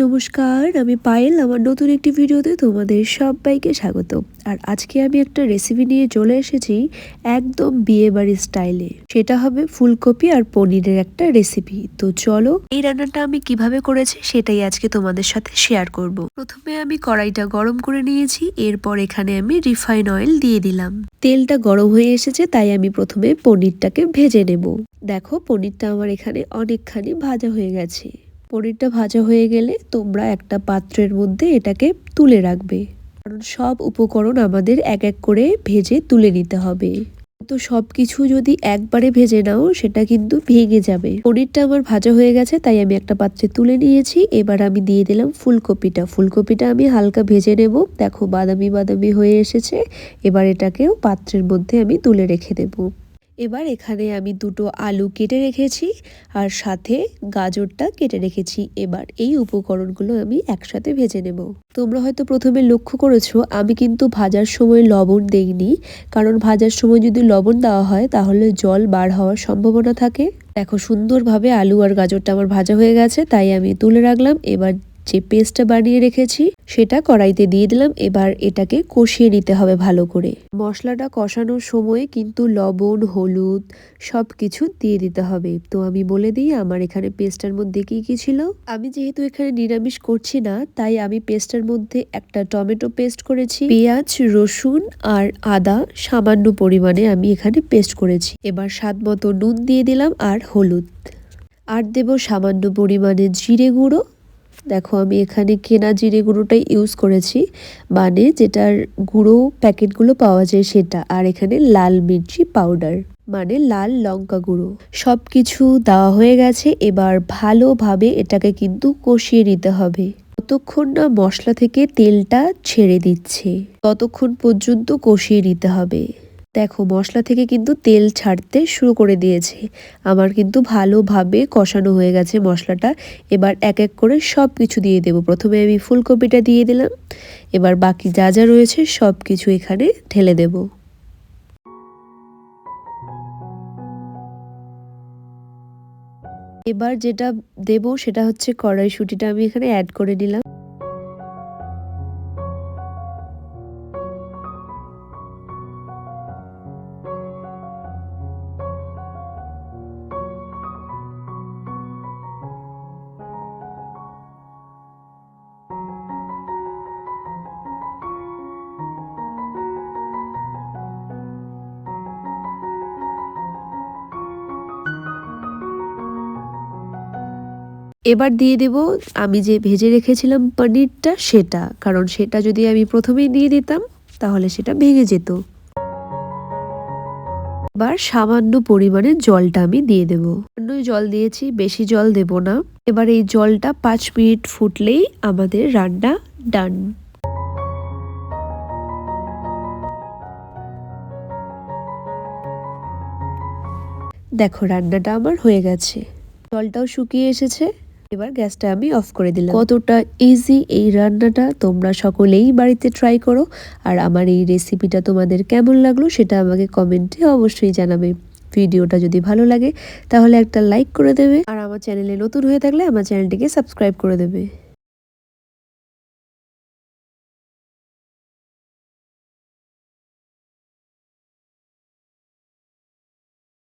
নমস্কার, আমি পায়েল। আমার নতুন একটি ভিডিওতে তোমাদের সবাইকে স্বাগত। আর আজকে আমি একটা রেসিপি নিয়ে চলে এসেছি একদম বিয়ে বাড়ির স্টাইলে সেটা হবে ফুলকপি আর পনিরের একটা রেসিপি তো চলো, এই রান্নাটা আমি কীভাবে করেছি সেটাই আজকে তোমাদের সাথে শেয়ার করব। প্রথমে আমি কড়াইটা গরম করে নিয়েছি, এরপর এখানে আমি রিফাইন অয়েল দিয়ে দিলাম। তেলটা গরম হয়ে এসেছে, তাই আমি প্রথমে পনিরটাকে ভেজে নেব। দেখো, পনিরটা আমার এখানে অনেকখানি ভাজা হয়ে গেছে। পনিরটা ভাজা হয়ে গেলে তোমরা একটা পাত্রের মধ্যে এটাকে তুলে রাখবে। কারণ সব উপকরণ আমাদের এক এক করে ভেজে তুলে নিতে হবে। তো সব কিছু যদি একবারে ভেজে নাও, সেটা কিন্তু ভেঙে যাবে। পনিরটা আমার ভাজা হয়ে গেছে, তাই আমি একটা পাত্রে তুলে নিয়েছি। এবার আমি দিয়ে দিলাম ফুলকপিটা। ফুলকপিটা আমি হালকা ভেজে নেব। দেখো বাদামি বাদামি হয়ে এসেছে। এবার এটাকেও পাত্রের মধ্যে আমি তুলে রেখে দেবো। এবার এখানে আমি দুটো আলু কেটে রেখেছি আর সাথে গাজরটা কেটে রেখেছি। এবার এই উপকরণগুলো আমি একসাথে ভেজে নেব। তোমরা হয়তো প্রথমে লক্ষ্য করেছ, আমি কিন্তু ভাজার সময় লবণ দেইনি, কারণ ভাজার সময় যদি লবণ দেওয়া হয়, তাহলে জল বার হওয়ার সম্ভাবনা থাকে। দেখো, সুন্দরভাবে আলু আর গাজরটা আমার ভাজা হয়ে গেছে, তাই আমি তুলে রাখলাম। এবার যে পেস্টটা বানিয়ে রেখেছি, সেটা কড়াইতে দিয়ে দিলাম। এবার এটাকে কষিয়ে নিতে হবে ভালো করে। মশলাটা কষানোর সময় কিন্তু লবণ, হলুদ সব কিছু দিয়ে দিতে হবে। তো আমি বলে দিই, আমার এখানে পেস্টার মধ্যে কি কি ছিল? আমি যেহেতু এখানে নিরামিষ করছি না, তাই আমি পেস্টার মধ্যে একটা টমেটো পেস্ট করেছি, পেঁয়াজ, রসুন আর আদা সামান্য পরিমাণে আমি এখানে পেস্ট করেছি। এবার স্বাদ মতো নুন দিয়ে দিলাম আর হলুদ। আর দেব সামান্য পরিমাণে জিরে গুঁড়ো দেখো, আমি এখানে কেনা জিরে গুঁড়োটাই ইউজ করেছি। মানে যেটার গুঁড়ো প্যাকেটগুলো পাওয়া যায় সেটা। আর এখানে লাল মির্চি পাউডার মানে লাল লঙ্কা গুঁড়ো। সব কিছু দেওয়া হয়ে গেছে। এবার ভালোভাবে এটাকে কিন্তু কষিয়ে নিতে হবে। ততক্ষণ না মশলা থেকে তেলটা ছেড়ে দিচ্ছে, ততক্ষণ পর্যন্ত কষিয়ে নিতে হবে। দেখো, মশলা থেকে কিন্তু তেল ছাড়তে শুরু করে দিয়েছে। আমার কিন্তু ভালোভাবে কষানো হয়ে গেছে মশলাটা। এবার এক এক করে সব কিছু দিয়ে দেব। প্রথমে আমি ফুলকপিটা দিয়ে দিলাম। এবার বাকি যা যা রয়েছে সব কিছু এখানে ঢেলে দেব। এবার যেটা দেব সেটা হচ্ছে কড়াইশুটিটা আমি এখানে অ্যাড করে নিলাম। এবার দিয়ে দেব, আমি যে ভেজে রেখেছিলাম পনিরটা সেটা। কারণ সেটা যদি আমি প্রথমেই দিয়ে দিতাম, তাহলে সেটা ভেঙে যেত। এবার সামান্য পরিমাণে জলটা আমি দিয়ে দেব। জল দিয়েছি, বেশি জল দেব না। এবার এই জলটা পাঁচ মিনিট ফুটলেই আমাদের রান্না ডান। দেখো, রান্নাটা আমার হয়ে গেছে। জলটাও শুকিয়ে এসেছে। এবার গ্যাসটা আমি অফ করে দিলাম। কতটা ইজি এই রান্নাটা, তোমরা সকলেই বাড়িতে ট্রাই করো। আর আমার এই রেসিপিটা তোমাদের কেমন লাগল সেটা আমাকে কমেন্টে অবশ্যই জানাবে। ভিডিওটা যদি ভালো লাগে, তাহলে একটা লাইক করে দেবে। আর আমার চ্যানেলে নতুন হয়ে থাকলে আমার চ্যানেলটিকে সাবস্ক্রাইব করে দেবে।